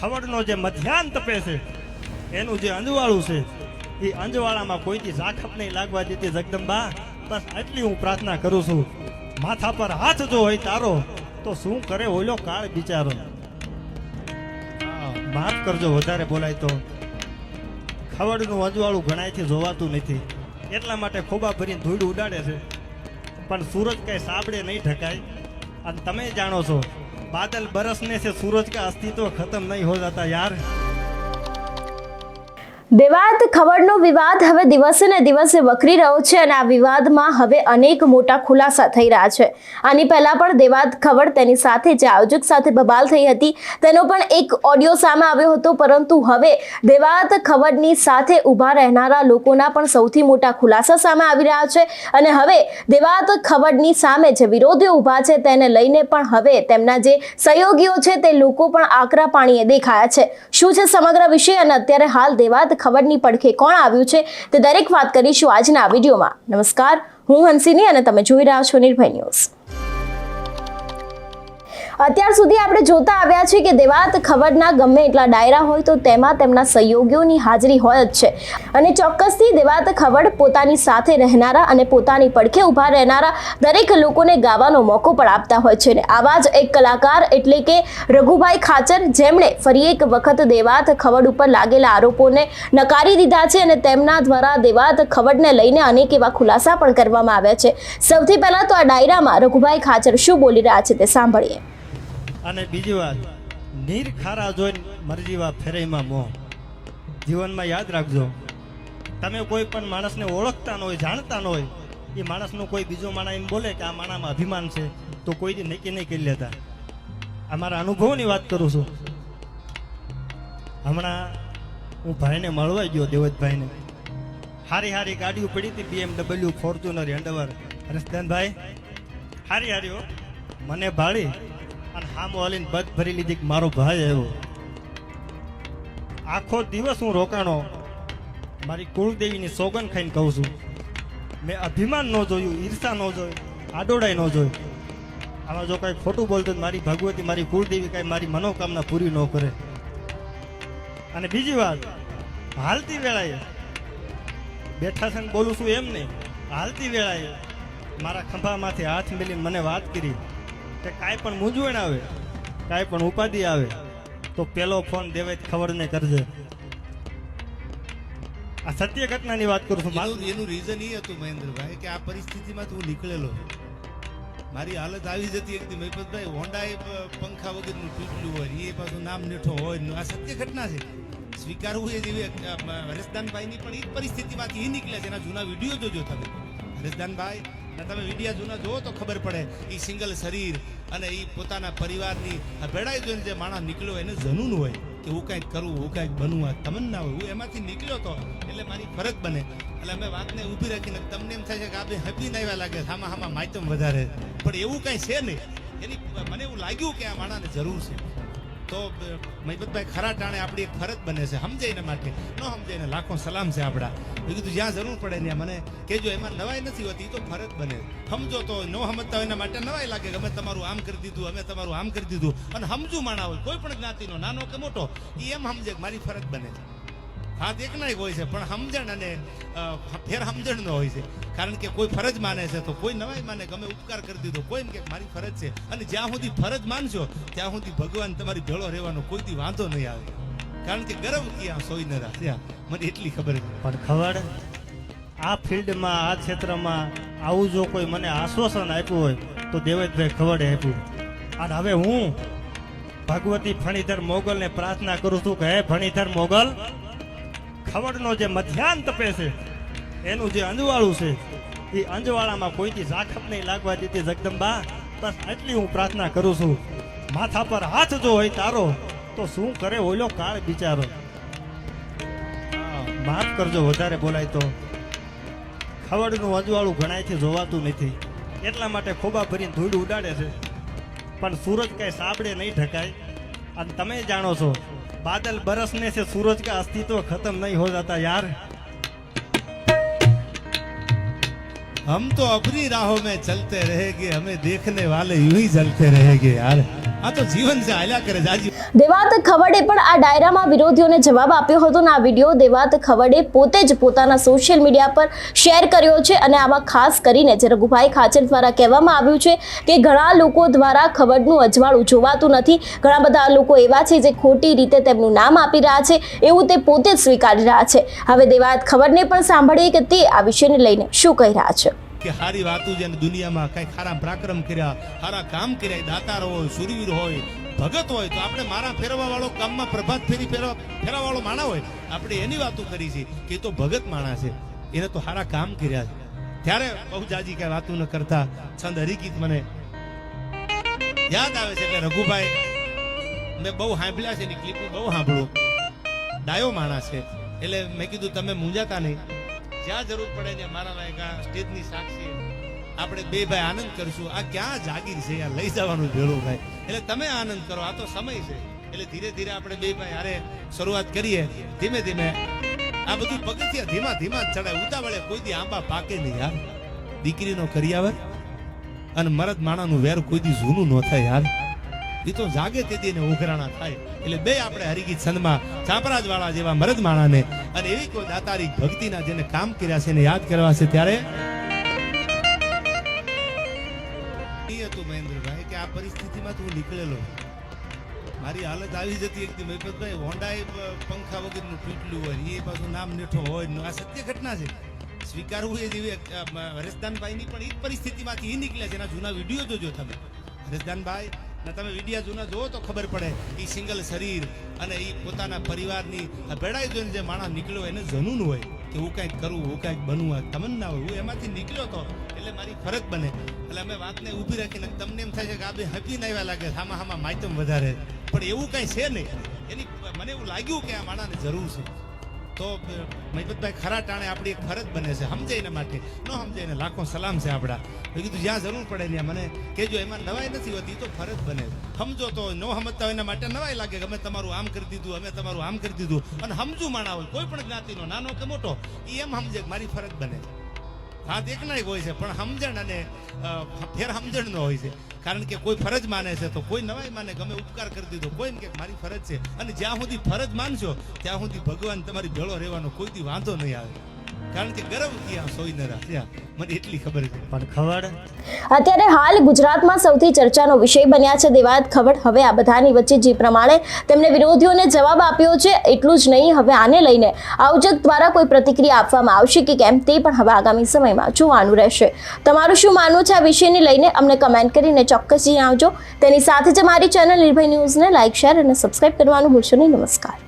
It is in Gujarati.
ખવડનો જે મધ્યાન તપે છે, એનું જે અંજવાળું છે, એ અંજવાળામાં કોઈથી ઝાખપ નહીં લાગવા દેતી જગદંબા, બસ આટલી હું પ્રાર્થના કરું છું. માથા પર હાથ જો હોય તારો, તો શું કરે ઓલો કાળ બિચારો? માફ કરજો, વધારે બોલાય તો. ખવડનું અંજવાળું ઘણાયથી જોવાતું નથી. એટલા માટે ખોબા ભરીને ધૂળ ઉડાડે છે. પણ સૂરજ કઈ સાબડે નહીં ઢકાય. અને તમે જાણો છો बादल बरसने से सूरज का अस्तित्व खत्म नहीं हो जाता यार દેવાત ખબરનો વિવાદ હવે દિવસે ને દિવસે વકરી રહ્યો છે અને આ વિવાદમાં હવે અનેક મોટા ખુલાસા થઈ રહ્યા છે. આની પહેલા પણ દેવાત ખબર તેની સાથે જે આયોજક સાથે બબાલ થઈ હતી, તેનો પણ એક ઓડિયો સામે આવ્યો હતો. પરંતુ હવે દેવાત ખબરની સાથે ઊભા રહેનારા લોકોના પણ સૌથી મોટા ખુલાસા સામે આવી રહ્યા છે. અને હવે દેવાત ખબરની સામે જે વિરોધીઓ ઊભા છે, તેને લઈને પણ હવે તેમના જે સહયોગીઓ છે, તે લોકો પણ આકરા પાણીએ દેખાયા છે. શું છે સમગ્ર વિષય અને અત્યારે હાલ દેવાત ખબરની પડખે કોણ આવ્યું છે તે દરેક વાત કરીશું આજના વિડીયોમાં. નમસ્કાર, હું હંસિની અને તમે જોઈ રહ્યા છો નિર્ભય ન્યૂઝ. અત્યાર સુધી આપણે જોતા આવ્યા છે કે દેવાત ખબરના ગમે એટલા ડાયરા હોય તો તેમાં તેમના સહયોગીઓની હાજરી હોય જ છે. અને ચોક્કસથી દેવાત ખબર પોતાની સાથે રહેનારા અને પોતાની પડખે ઊભા રહેનારા દરેક લોકોને ગાવાનો મોકો પણ આપતા હોય છે. ને આવા જ એક કલાકાર એટલે કે રઘુભાઈ ખાચર, જેમણે ફરી એક વખત દેવાત ખવડ ઉપર લાગેલા આરોપોને નકારી દીધા છે અને તેમના દ્વારા દેવાત ખવડને લઈને અનેક એવા ખુલાસા પણ કરવામાં આવ્યા છે. સૌથી પહેલા તો આ ડાયરામાં રઘુભાઈ ખાચર શું બોલી રહ્યા છે તે સાંભળીએ. અને બીજી વાત, નીર ખારા જોઈને મરજીવા ફેરાઈમાં મોહ જીવનમાં યાદ રાખજો, તમે કોઈ પણ માણસને ઓળખતા ન હોય, જાણતા ન હોય, એ માણસનું કોઈ બીજો માણસ એમ બોલે કે આ માણામાં અભિમાન છે, તો કોઈથી નક્કી નહીં કરી લેતા. આ મારા અનુભવની વાત કરું છું. હમણાં હું ભાઈને મળવા ગયો, દેવતભાઈને. હારી હારી ગાડીઓ પડી હતી બીએમડબલ્યુ ફોર્ચ્યુનર હેન્ડવર હરેશદાનભાઈ હારી હારી મને ભાળી. અને હામો હાલીને બધ ભરી લીધી કે મારો ભાઈ આવ્યો. આખો દિવસ હું રોકાણો મારી કુળદેવીની સોગન ખાઈને કહું છું. મેં અભિમાન ન જોયું, ઈર્ષા ન જોઈ આડોડાઈ ન જોઈ. આમાં જો કાંઈ ખોટું બોલતો મારી ભગવતી, મારી કુળદેવી કાંઈ મારી મનોકામના પૂરી ન કરે. અને બીજી વાત, હાલતી વેળાએ બેઠા છે બોલું છું એમ નહીં, હાલતી વેળાએ મારા ખંભામાંથી હાથ મેલીને મને વાત કરી. કે કાંઈ પણ મૂંઝવણ આવે કાંઈ પણ ઉપાધિ આવે તો પેલો ફોન દેવે ખબર ને કરજે. આ સત્ય ઘટનાની વાત કરું છું. મારું એનું રીઝન એ હતું મહેન્દ્રભાઈ કે આ પરિસ્થિતિમાં હું નીકળેલો મારી હાલત આવી જતી એક દી મહિપતભાઈ હોન્ડા પંખા વગરનું તૂટલું હોય એ પાછું નામ નેઠો હોય. આ સત્ય ઘટના છે. સ્વીકારવું એ જેવી અ, હરેશદાનભાઈની પણ એ પરિસ્થિતિમાંથી એ નીકળ્યા છે. એના જૂના વીડિયો જોજો તમે. હરેશદાનભાઈ ને તમે વિડિયા જૂના જુઓ તો ખબર પડે એ સિંગલ શરીર અને એ પોતાના પરિવારની આ ભેળાઈ જોઈને જે માણસ નીકળ્યો એને જનૂન હોય કે હું કાંઈક કરું, હું કાંઈક બનવું આ તમન્ના હોય, હું એમાંથી નીકળ્યો તો એટલે મારી ફરજ બને. એટલે અમે વાતને ઊભી રાખીને તમને એમ થાય છે કે આપણે હેપી આવ્યા લાગે. આમાં આમાં માયતમ વધારે. પણ એવું કાંઈ છે નહીં. એની મને એવું લાગ્યું કે આ માણસને જરૂર છે. તો અ, મહિપતભાઈ ખરા ટાણે આપણી એક ફરજ બને છે સમજે એના માટે. ન સમજે એને લાખો સલામ છે આપણા. મેં કીધું જ્યાં જરૂર પડે ત્યાં. મને કહેજો એમાં નવાઈ નથી હોતી તો ફરજ બને. સમજો તો ન સમજતા હોય એના માટે નવાઈ લાગે કે અમે તમારું આમ કરી દીધું અમે તમારું આમ કરી દીધું. અને સમજુ માણા હોય કોઈ પણ જ્ઞાતિનો નાનો કે મોટો એ એમ સમજે કે મારી ફરજ બને છે. હાથ એક ના હોય છે, પણ સમજણ અને ફેર સમજણનો હોય છે. કારણ કે કોઈ ફરજ માને છે, તો કોઈ નવાઈ માને ગમે ઉપકાર કરી દીધો. કોઈ એમ કે મારી ફરજ છે. અને જ્યાં સુધી ફરજ માનશો, ત્યાં સુધી ભગવાન તમારી ભેળો રહેવાનો કોઈથી વાંધો નહીં આવે. કારણ કે ગરમ ક્યાં સોઈ ન રાખ્યા મને એટલી ખબર પણ ખબર, આ ફિલ્ડમાં, આ ક્ષેત્રમાં આવું જો કોઈ મને આશ્વાસન આપ્યું હોય, તો દેવેશભાઈ ખવડે આપ્યું અને હવે હું ભગવતી ફણીધર મોગલને પ્રાર્થના કરું છું કે, હે ફણીધર મોગલ ખવડનો જે મધ્યાન તપે છે, એનું જે અંજવાળું છે, એ અંજવાળામાં કોઈથી ઝાખપ નહીં લાગવા દીધી જગદંબા. બસ એટલી હું પ્રાર્થના કરું છું. માથા પર હાથ જો હોય તારો, તો શું કરે ઓલો કાળ બિચારો? માફ કરજો, વધારે બોલાય તો. ખવડનું અજવાળું ઘણાયથી જોવાતું નથી. એટલા માટે ખોબા ભરીને ધૂળ ઉડાડે છે. પણ સૂરજ કઈ સાબડે નહીં ઢકાય. અને તમે જાણો છો बादल बरसने से सूरज का अस्तित्व खत्म नहीं हो जाता यार हम तो अपनी राहों में चलते रहेंगे हमें देखने वाले यूं ही चलते रहेंगे यार આ તો જીવન છે હાલ્યા કરે છે આજી દેવાત ખવડે પણ આ ડાયરામાં વિરોધીઓને જવાબ આપ્યો હતો અને આ વિડીયો દેવાત ખવડે પોતે જ પોતાના સોશિયલ મીડિયા પર શેર કર્યો છે અને આમાં ખાસ કરીને જે રઘુભાઈ ખાચર દ્વારા કહેવામાં આવ્યું છે કે ઘણા લોકો દ્વારા ખવડનું અજવાળું જોવાતું નથી ઘણા બધા લોકો એવા છે જે ખોટી રીતે તેમનું નામ આપી રહ્યા છે એવું તે પોતે જ સ્વીકારી રહ્યા છે હવે દેવાત ખબરને પણ સાંભળીએ કે તે આ વિષયને લઈને શું કહી રહ્યા છે કે સારી વાતો અને દુનિયામાં કઈ ખારા પરાક્રમ કર્યા સારા કામ કર્યા દાતાર હોય સુરવીર હોય, ભગત હોય, તો આપણે મારા ફેરવા વાળો કામમાં પ્રભાત ફેરી ફેરવા ફેરવા વાળો માણા હોય. આપણે એની વાતો કરી છે કે તો ભગત માણા છે. એને તો સારા કામ કર્યા છે. ત્યારે બહુ જાજી કઈ વાતો ન કરતા. છંદ હરિગીત મને યાદ આવે છે કે રઘુભાઈ, મેં બહુ સાંભળ્યા છે એની ક્લિપ, બહુ સાંભળું. ડાયો માણસ છે. એટલે મેં કીધું, તમે મૂંઝાતા નહીં. જ્યાં જરૂર પડે ત્યાં મારા લાયક આ સ્ટેજની સાક્ષી આપણે બે ભાઈ આનંદ કરશું. આ ક્યાં જાગીર છે? આ લઈ જવાનું ભેળું ભાઈ. એટલે તમે આનંદ કરો. આ તો સમય છે. એટલે ધીરે ધીરે આપણે બે ભાઈ હારે શરૂઆત કરીએ. ધીમે ધીમે આ બધું પગથિયા ધીમા ધીમા ચડાય. ઉતાવળે કોઈ દી આંબા પાકે નહીં યાર દીકરીનો કરિયાવર અને મરદ માણાનું વેર કોઈ દી જૂનું ન થાય યાર એ તો જાગે તેથી એને ઉઘરાણા થાય. એટલે બે આપણે હરિગીત છંદમાં ચાપરાજ વાળા જેવા મરદ માણાને અને એવી કોઈ દાતારી ભક્તિના જેને કામ કર્યા છે એને યાદ કરવા છે ત્યારે? મહેન્દ્રભાઈ, કે આ પરિસ્થિતિમાં હું નીકળેલો મારી હાલત આવી જતી એક મહેપતભાઈ હોન્ડાએ પંખા વગરનું તૂટલું હોય એ પાછું નામ નેઠો હોય. આ સત્ય ઘટના છે. સ્વીકારવું એ જેવી હરેશદાનભાઈની પણ એ પરિસ્થિતિમાંથી એ નીકળ્યા છે. એના જૂના વીડિયો જોજો તમે. હરેશદાનભાઈ ને તમે વિડિયા જૂના જોવો તો ખબર પડે એ સિંગલ શરીર અને એ પોતાના પરિવારની ભેડાઈ જોઈને જે માણસ નીકળ્યો એને જનૂન હોય કે હું કાંઈક કરું, હું કાંઈક બનવું આ તમન્ના હોય, હું એમાંથી નીકળ્યો તો એટલે મારી ફરજ બને. એટલે અમે વાતને ઊભી રાખીને તમને એમ થાય છે કે આ બે હપીને આવ્યા લાગે આમાં આમાં માયતમ વધારે. પણ એવું કાંઈ છે નહીં. એની મને એવું લાગ્યું કે આ માણાને જરૂર છે. તો મહિપતભાઈ ખરા ટાણે આપણી એક ફરજ બને છે સમજે એના માટે. ન સમજે એને લાખો સલામ છે આપણા. મેં કીધું, જ્યાં જરૂર પડે ત્યાં. મને કહેજો, એમાં નવાઈ નથી હોતી, તો ફરજ બને. સમજો તો, ન સમજતા હોય એના માટે નવાઈ લાગે કે અમે તમારું આમ કરી દીધું, અમે તમારું આમ કરી દીધું. અને સમજુ માણા હોય, કોઈ પણ જ્ઞાતિનો, નાનો કે મોટો એ એમ સમજે મારી ફરજ બને. હાથ એક ના એક હોય છે, પણ સમજણ અને ફેર સમજણ નો હોય છે. કારણ કે કોઈ ફરજ માને છે, તો કોઈ નવાઈ માને, ગમે ઉપકાર કરી દીધો. કોઈ કે મારી ફરજ છે. અને જ્યાં સુધી ફરજ માનશો, ત્યાં સુધી ભગવાન તમારી ભેળો રહેવાનો કોઈથી વાંધો નહીં આવે. કારણ કે ગરમ ત્યાં સોઈ ન રાખ્યા મને એટલી ખબર છે. પણ ખબર? અત્યારે હાલ ગુજરાતમાં સૌથી ચર્ચાનો વિષય બન્યા છે દેવાયત ખવડ હવે આ બધાની વચ્ચે જે પ્રમાણે તેમણે વિરોધીઓને જવાબ આપ્યો છે એટલું જ નહીં. હવે આને લઈને આયોજક દ્વારા કોઈ પ્રતિક્રિયા આપવામાં આવશે કે કેમ તે પણ હવે આગામી સમયમાં જોવાનું રહેશે. તમારું શું માનવું છે આ વિષયને લઈને? અમને કમેન્ટ કરીને ચોક્કસ જણાવજો. તેની સાથે જ અમારી ચેનલ નિર્ભય ન્યૂઝને લાઇક શેર અને સબસ્ક્રાઇબ કરવાનું ભૂલશો નહીં. નમસ્કાર.